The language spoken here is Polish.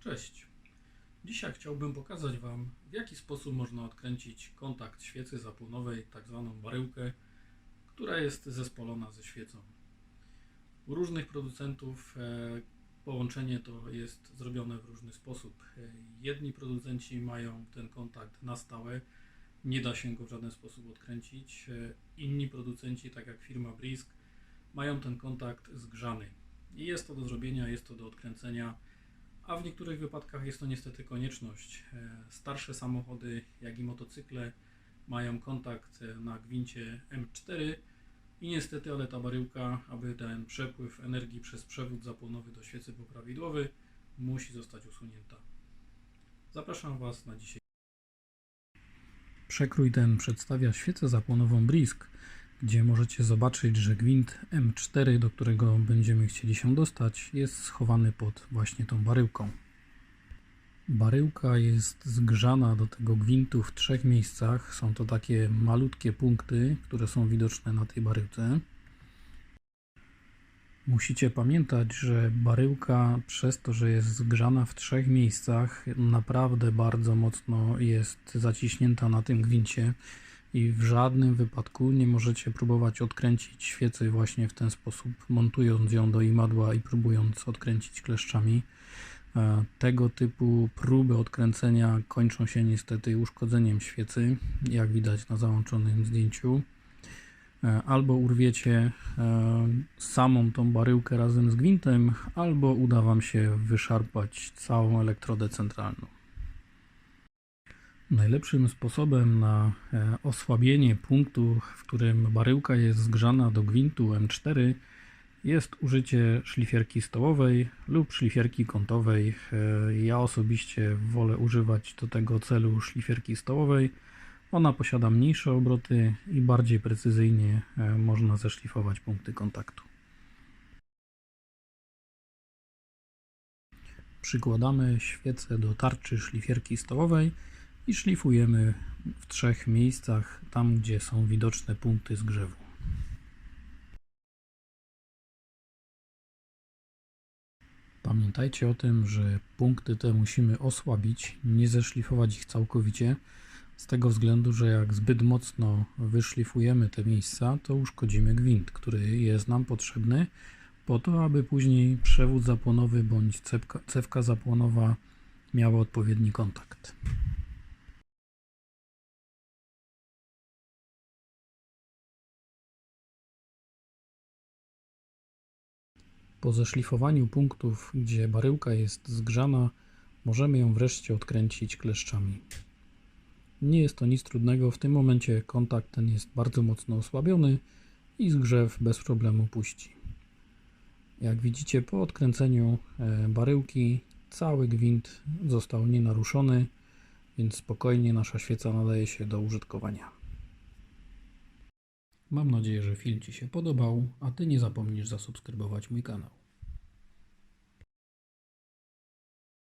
Cześć. Dzisiaj chciałbym pokazać Wam, w jaki sposób można odkręcić kontakt świecy zapłonowej, tak zwaną baryłkę, która jest zespolona ze świecą. U różnych producentów e, połączenie to jest zrobione w różny sposób. E, Jedni producenci mają ten kontakt na stałe, nie da się go w żaden sposób odkręcić. E, Inni producenci, tak jak firma Brisk, mają ten kontakt zgrzany. I jest to do zrobienia, jest to do odkręcenia a w niektórych wypadkach jest to niestety konieczność. E, Starsze samochody, jak i motocykle mają kontakt e, na gwincie M4 i niestety, ale ta baryłka, aby ten przepływ energii przez przewód zapłonowy do świecy był prawidłowy, musi zostać usunięta. Zapraszam Was na dzisiaj. Przekrój ten przedstawia świecę zapłonową Brisk, gdzie możecie zobaczyć, że gwint M4, do którego będziemy chcieli się dostać, jest schowany pod właśnie tą baryłką. Baryłka jest zgrzana do tego gwintu w trzech miejscach. Są to takie malutkie punkty, które są widoczne na tej baryłce. Musicie pamiętać, że baryłka przez to, że jest zgrzana w trzech miejscach, naprawdę bardzo mocno jest zaciśnięta na tym gwincie i w żadnym wypadku nie możecie próbować odkręcić świecy właśnie w ten sposób, montując ją do imadła i próbując odkręcić kleszczami. E, Tego typu próby odkręcenia kończą się niestety uszkodzeniem świecy, jak widać na załączonym zdjęciu. E, Albo urwiecie e, samą tą baryłkę razem z gwintem, albo uda Wam się wyszarpać całą elektrodę centralną. Najlepszym sposobem na e, osłabienie punktu, w którym baryłka jest zgrzana do gwintu M4 jest użycie szlifierki stołowej lub szlifierki kątowej. E, Ja osobiście wolę używać do tego celu szlifierki stołowej. Ona posiada mniejsze obroty i bardziej precyzyjnie e, można zeszlifować punkty kontaktu. Przykładamy świecę do tarczy szlifierki stołowej i szlifujemy w trzech miejscach, tam gdzie są widoczne punkty zgrzewu. Pamiętajcie o tym, że punkty te musimy osłabić, nie zeszlifować ich całkowicie, z tego względu, że jak zbyt mocno wyszlifujemy te miejsca, to uszkodzimy gwint, który jest nam potrzebny po to, aby później przewód zapłonowy bądź cewka, cewka zapłonowa miała odpowiedni kontakt. Po zeszlifowaniu punktów, gdzie baryłka jest zgrzana, możemy ją wreszcie odkręcić kleszczami. Nie jest to nic trudnego, w tym momencie kontakt ten jest bardzo mocno osłabiony i zgrzew bez problemu puści. Jak widzicie, po odkręceniu e, baryłki cały gwint został nienaruszony, więc spokojnie nasza świeca nadaje się do użytkowania. Mam nadzieję, że film Ci się podobał, a Ty nie zapomnisz zasubskrybować mój kanał.